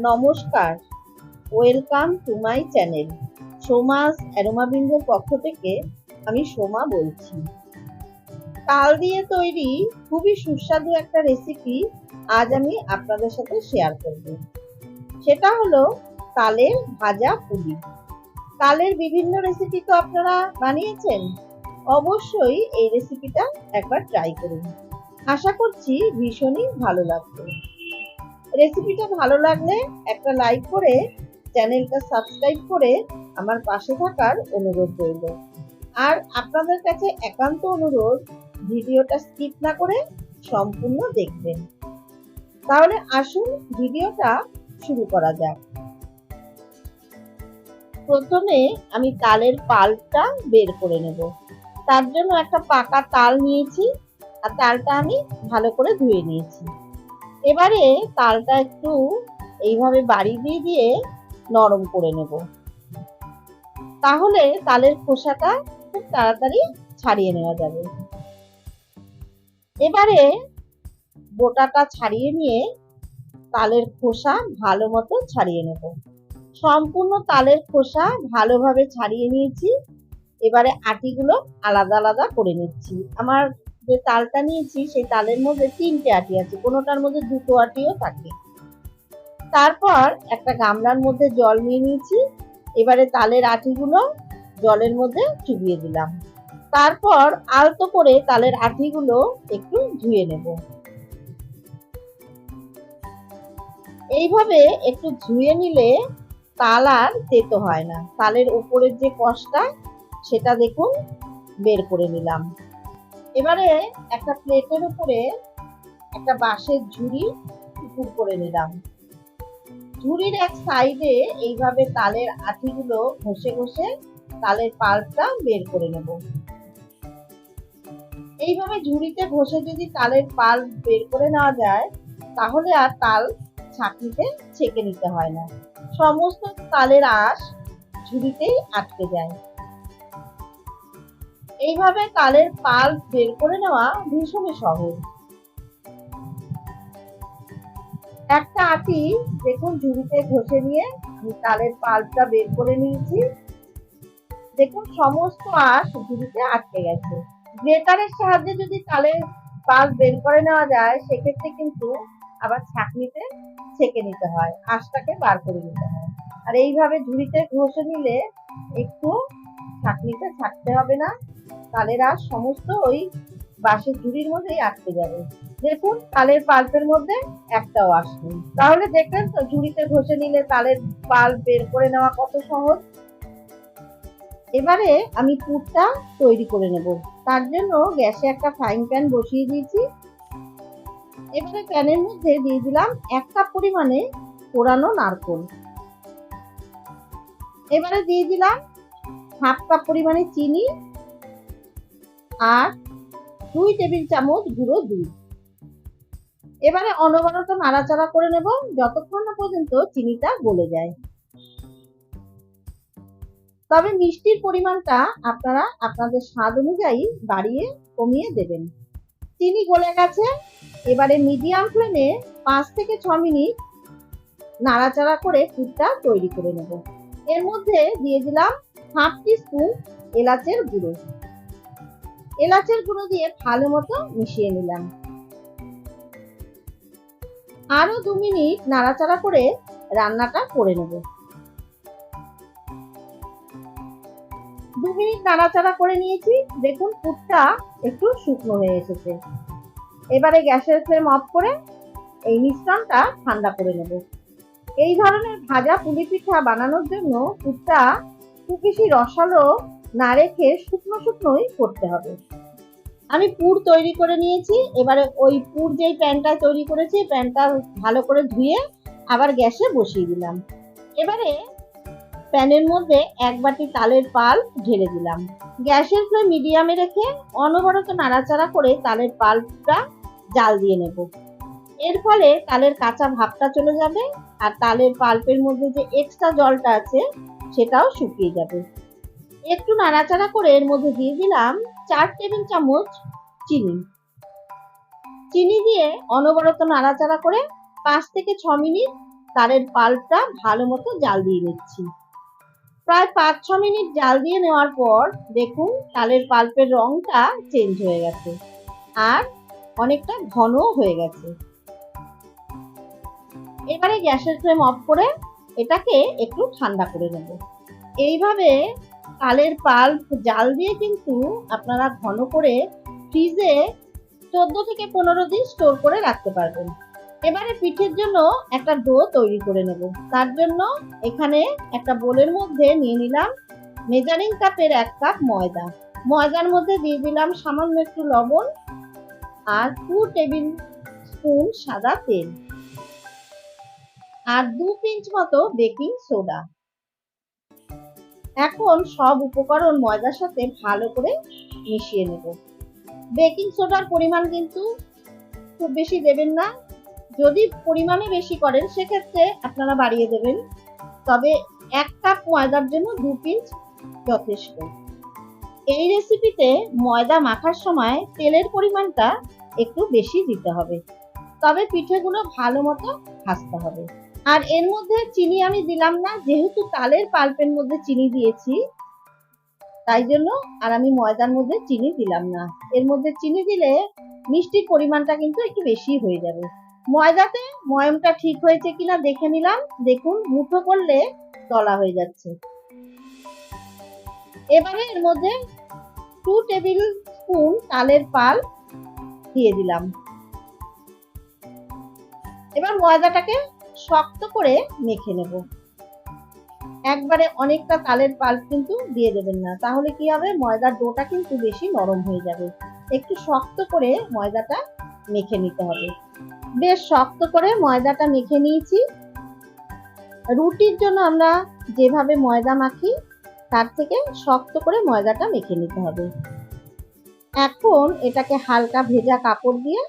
নমস্কার। Welcome to my channel. Soma's অ্যারোমাবিন্দের পক্ষ থেকে আমি সোমা বলছি। তাল দিয়ে তৈরি খুবই সুস্বাদু একটা রেসিপি আজ আমি আপনাদের সাথে শেয়ার করব। সেটা হলো তালের ভাজা পুলি। তালের বিভিন্ন রেসিপি তো আপনারা বানিয়েছেন। অবশ্যই এই রেসিপিটা একবার ট্রাই করুন। আশা করছি ভীষণই ভালো লাগবে। রেসিপিটা ভালো লাগলে একটা লাইক করে চ্যানেলটা সাবস্ক্রাইব করে আমার পাশে থাকার অনুরোধ রইল। আর আপনাদের কাছে একান্ত অনুরোধ, ভিডিওটা স্কিপ না করে সম্পূর্ণ দেখবেন। তাহলে আসুন ভিডিওটা শুরু করা যাক। প্রথমে আমি তালের পালটা বের করে নেব। তার জন্য একটা পাকা তাল নিয়েছি আর তালটা আমি ভালো করে ধুয়ে নিয়েছি। এবারে তালটা একটু এইভাবে বাড়ি দিয়ে দিয়ে নরম করে নেব। তাহলে তালের খোসাটা খুব তাড়াতাড়ি ছাড়িয়ে নেওয়া যাবে। এবারে বোটাটা ছাড়িয়ে নিয়ে তালের খোসা ভালো মতো ছাড়িয়ে নেব। সম্পূর্ণ তালের খোসা ভালোভাবে ছাড়িয়ে নিয়েছি। এবারে আটিগুলো আলাদা আলাদা করে নিচ্ছি। আমার যে তালটা নিয়েছি, সেই তালের মধ্যে তিনটে আটি আছে। কোনোটার মধ্যে দুটো আটিও থাকে। তারপর একটা গামলার মধ্যে জল নিয়ে নিয়েছি। এবারে তালের আটিগুলো জলের মধ্যে চুবিয়ে দিলাম। তারপর আলতো করে তালের আটিগুলো একটু ধুয়ে নেব। এইভাবে একটু ধুয়ে নিলে তাল আর তেতো হয় না। তালের উপরের যে কষটা, সেটা দেখুন বের করে নিলাম। এবারে একটা প্লেটের উপরে একটা বাঁশের ঝুড়ি টুকুর করে নিলাম। ঝুড়ির এক সাইডে এইভাবে তালের আঠিগুলো ঘষে ঘষে তালের পাল্পটা বের করে নেব। এইভাবে ঝুড়িতে ঘষে যদি তালের পাল্প বের করে নেওয়া যায়, তাহলে আর তাল ছাঁকনিতে ছেঁকে নিতে হয় না। সমস্ত তালের আঁশ ঝুড়িতেই আটকে যায়। এইভাবে তালের পাল্প বের করে নেওয়া ভীষণই সহজ। একটা আটি দেখুন ঝুড়িতে ঘষে নিয়ে আমি তালের পাল্পটা বের করে নিয়েছি। দেখুন সমস্ত আঁশ ঝুড়িতে আটকে গেছে। গ্রেটারের সাহায্যে যদি তালের পাল্প বের করে নেওয়া যায়, সেক্ষেত্রে কিন্তু আবার ছাঁকনিতে ছেঁকে নিতে হয়, আঁশটাকে বার করে নিতে হয়। আর এইভাবে ঝুড়িতে ঘষে নিলে একটু ছাঁকনিতে ছাকতে হবে না। আঁশ সমস্ত ওই বাঁশের ঝুড়ির মধ্যেই আটকে যাবে। দেখুন, তালের পাল্পের মধ্যে একটাও আসবে তাহলে দেখলেন তো, ঝুড়িতে ঘষে নিলে তালের পাল্প বের করে নেওয়া কত সহজ? এবারে আমি পুরটা তৈরি করে নেব। তার জন্য গ্যাসে একটা ফ্রাইং প্যান বসিয়ে দিয়েছি। এবারে প্যানের মধ্যে দিয়ে দিলাম এক কাপ পরিমাণে পোড়ানো নারকোল। এবারে দিয়ে দিলাম হাফ কাপ পরিমাণে চিনি আর দুই টেবিল চামচ গুঁড়ো দুধ। এবারে অনবরত নাড়াচাড়া করে নেব যতক্ষণ না পর্যন্ত চিনিটা গলে যায়। তবে মিষ্টির পরিমাণটা আপনারা আপনাদের স্বাদ অনুযায়ী বাড়িয়ে কমিয়ে দেবেন। চিনি গলে গেছে। এবারে মিডিয়াম ফ্লেমে পাঁচ থেকে ছ মিনিট নাড়াচাড়া করে পুরটা তৈরি করে নেব। এর মধ্যে দিয়ে দিলাম হাফ টি স্পুন এলাচের গুঁড়ো। এলাচের গুঁড়ো দিয়ে ভালো মতো মিশিয়ে নিলাম। আরও দু মিনিট নাড়াচাড়া করে রান্নাটা করে নেব। দু মিনিট নাড়াচাড়া করে নিয়েছি। দেখুন, পুরটা একটু শুকনো হয়ে এসেছে। এবারে গ্যাসের ফ্লেম অফ করে এই মিশ্রণটা ঠান্ডা করে নেব। এই ধরনের ভাজা পুলি পিঠা বানানোর জন্য পুরটা খুব বেশি রসালো না রেখে শুকনো শুকনোই করতে হবে। আমি পুর তৈরি করে নিয়েছি। এবারে ওই পুর যেই প্যানটা তৈরি করেছি প্যানটা ভালো করে ধুয়ে আবার গ্যাসে বসিয়ে দিলাম। এবারে প্যানের মধ্যে এক বাটি তালের পাল ঢেলে দিলাম। গ্যাসের ফ্লেম মিডিয়ামে রেখে অনবরত নাড়াচাড়া করে তালের পাল্পটা জাল দিয়ে নেব। এর ফলে তালের কাঁচা ভাবটা চলে যাবে আর তালের পাল্পের মধ্যে যে এক্সট্রা জলটা আছে সেটাও শুকিয়ে যাবে। একটু নাড়াচাড়া করে এর মধ্যে দিয়ে দিলাম চার টেবিল চামচ চিনি। চিনি দিয়ে অনবরত নাড়াচাড়া করে পাঁচ থেকে ছ মিনিট তালের পাল্পটা ভালো মতো জাল দিয়ে নিচ্ছি। প্রায় পাঁচ, ছ মিনিট জাল দিয়ে নেওয়ার পর দেখুন তালের পাল্পের রংটা চেঞ্জ হয়ে গেছে আর অনেকটা ঘন হয়ে গেছে। এবারে গ্যাসের ফ্লেম অফ করে এটাকে একটু ঠান্ডা করে নেব। এইভাবে তালের পাল্প জাল দিয়ে কিন্তু আপনারা ঘন করে ফ্রিজে চোদ্দ থেকে পনেরো দিন স্টোর করে রাখতে পারবেন। এবারে পিঠের জন্য একটা ডো তৈরি করে নেব। তার জন্য এখানে একটা বোলের মধ্যে নিয়ে নিলাম মেজারিং কাপের এক কাপ ময়দা। ময়দার মধ্যে দিয়ে দিলাম সামান্য একটু লবণ আর টু টেবিল স্পুন সাদা তেল। আর দু পিঞ্চ মতো বেকিং সোডা। এখন সব উপকরণ ময়দার সাথে ভালো করে মিশিয়ে নেব। বেকিং সোডার পরিমাণ কিন্তু খুব বেশি দেবেন না। যদি পরিমাণে বেশি করেন, সেক্ষেত্রে আপনারা বাড়িয়ে দেবেন। তবে এক কাপ ময়দার জন্য দু পিঞ্চ যথেষ্ট। এই রেসিপিতে ময়দা মাখার সময় তেলের পরিমাণটা একটু বেশি দিতে হবে। তবে পিঠেগুলো ভালো মতো ভাজতে হবে। আর এর মধ্যে চিনি আমি দিলাম না, যেহেতু তালের পাল্পের মধ্যে চিনি দিয়েছি, তাই জন্য আর আমি ময়দার মধ্যে চিনি দিলাম না। এর মধ্যে চিনি দিলে মিষ্টির পরিমাণটা কিন্তু একটু বেশি হয়ে যাবে। ময়দাতে ময়মটা ঠিক হয়েছে কিনা দেখে নিলাম। দেখুন, মুঠো করলে দলা হয়ে যাচ্ছে। এবারে এর মধ্যে টু টেবিল স্পুন তালের পাল দিয়ে দিলাম। এবার ময়দাটাকে শক্ত করে মেখে নেব। একবারে অনেকটা তালের পাল্প কিন্তু দিয়ে দেবেন না, তাহলে কি হবে? ময়দার ডোটা কিন্তু বেশি নরম হয়ে যাবে। একটু শক্ত করে ময়দাটা মেখে নিতে হবে। বেশ শক্ত করে ময়দাটা মেখে নিয়েছি। রুটির জন্য আমরা যেভাবে ময়দা মাখি, তার থেকে শক্ত করে ময়দাটা মেখে নিতে হবে। এখন এটাকে হালকা ভেজা কাপড় দিয়ে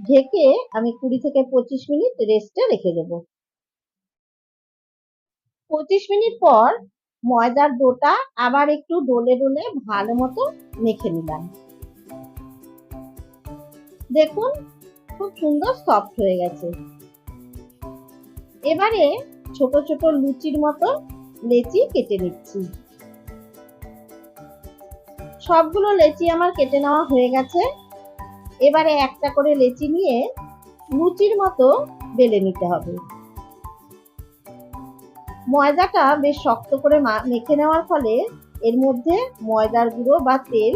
ঢেকে আমি কুড়ি থেকে পঁচিশ মিনিট রেস্টে রেখে দেব। পঁচিশ মিনিট পর ময়দার ডোটা আবার একটু ডোলে ডোলে ভালো মতো মেখে নিলাম। দেখুন, খুব সুন্দর সফট হয়ে গেছে। এবারে ছোট ছোট লুচির মতো লেচি কেটে নিচ্ছি। সবগুলো লেচি আমার কেটে নেওয়া হয়ে গেছে। এবারে একটা করে লেচি নিয়ে লুচির মতো বেলে নিতে হবে। ময়দাটা বেশ শক্ত করে মেখে নেওয়ার ফলে এর মধ্যে ময়দার গুঁড়ো বা তেল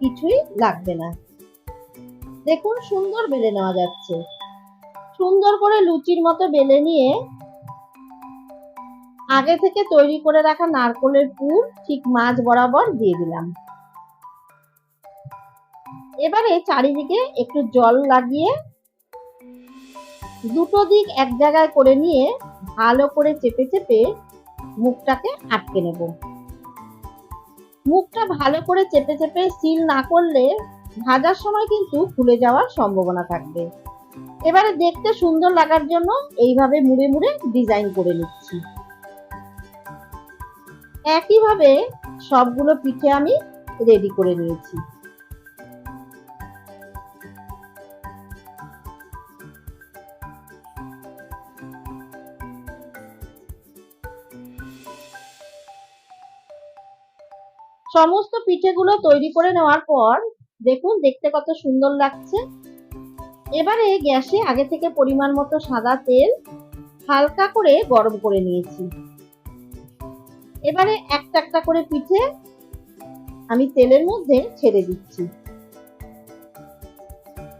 কিছুই লাগবে না। দেখুন সুন্দর বেলে নেওয়া যাচ্ছে। সুন্দর করে লুচির মতো বেলে নিয়ে আগে থেকে তৈরি করে রাখা নারকলের পুর ঠিক মাছ বরাবর দিয়ে দিলাম। এবারে চারিদিকে একটু জল লাগিয়ে দুটো দিক এক জায়গায় করে নিয়ে ভালো করে চেপে চেপে মুখটাকে আটকে নেব। মুখটা ভালো করে চেপে চেপে সিল না করলে ভাজার সময় কিন্তু খুলে যাওয়ার সম্ভাবনা থাকবে। এবারে দেখতে সুন্দর লাগার জন্য এইভাবে মুড়ে মুড়ে ডিজাইন করে নিচ্ছি। একইভাবে সবগুলো পিঠে আমি রেডি করে নিয়েছি। সমস্ত পিঠেগুলো তৈরি করে নেওয়ার পর, দেখুন, দেখতে কত সুন্দর লাগছে। এবারে গ্যাসে আগে থেকে পরিমাণ মতো সাদা তেল হালকা করে গরম করে নিয়েছি। এবারে একটা একটা করে পিঠে আমি তেলের মধ্যে ছেড়ে দিচ্ছি।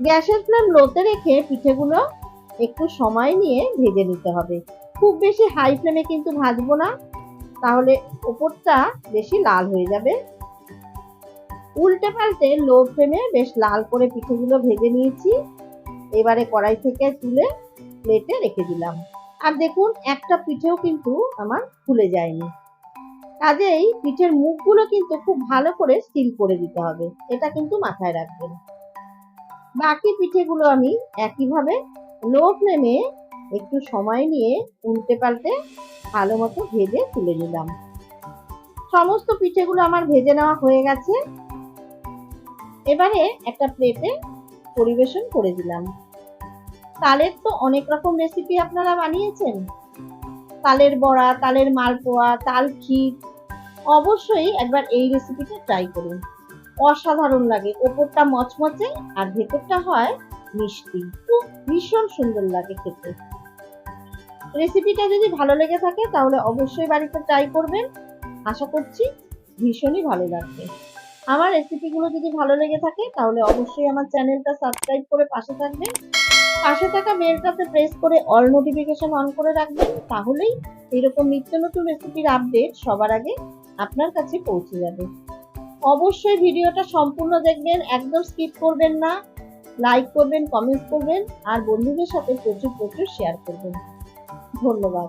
গ্যাসের ফ্লেম লোতে রেখে পিঠেগুলো একটু সময় নিয়ে ভেজে নিতে হবে। খুব বেশি হাই ফ্লেমে কিন্তু ভাজবো না। তাহলে ওপরটা বেশি লাল হয়ে যাবে। উল্টে পাল্টে লো ফ্লেমে বেশ লাল করে পিঠেগুলো ভেজে নিয়েছি। এবারে কড়াই থেকে তুলে প্লেটে রেখে দিলাম। আর দেখুন, একটা পিঠেও কিন্তু আমার ফুলে যায়নি। কাজেই পিঠের মুখগুলো কিন্তু খুব ভালো করে সিল করে দিতে হবে। এটা কিন্তু মাথায় রাখবেন। বাকি পিঠেগুলো আমি একইভাবে লো ফ্লেমে একটু সময় নিয়ে উল্টে পাল্টে ভালো মতো ভেজে তুলে নিলাম। সমস্ত পিঠেগুলো আমার ভেজে নেওয়া হয়ে গেছে। এবারে একটা প্লেটে পরিবেশন করে দিলাম। তালের তো অনেক রকম রেসিপি আপনারা বানিয়েছেন। তালের বড়া, তালের মালপোয়া, তাল ক্ষীর, অবশ্যই একবার এই রেসিপিটা ট্রাই করুন। অসাধারণ লাগে, ওপরটা মচমচে আর ভেতরটা হয় মিষ্টি। খুব ভীষণ সুন্দর লাগে খেতে। রেসিপিটা যদি ভালো লেগে থাকে, তাহলে অবশ্যই বাড়িতে ট্রাই করবেন। আশা করছি ভীষণই ভালো লাগবে। আমার রেসিপিগুলো যদি ভালো লেগে থাকে, তাহলে অবশ্যই আমার চ্যানেলটা সাবস্ক্রাইব করে পাশে থাকবেন। পাশে থাকা বেলটাতে প্রেস করে অল নোটিফিকেশন অন করে রাখবেন, তাহলেই এরকম নিত্য নতুন রেসিপির আপডেট সবার আগে আপনার কাছে পৌঁছে যাবে। অবশ্যই ভিডিওটা সম্পূর্ণ দেখবেন, একদম স্কিপ করবেন না। লাইক করবেন কমেন্ট করবেন, আর বন্ধুদের সাথে প্রচুর প্রচুর শেয়ার করবেন। ধন্যবাদ।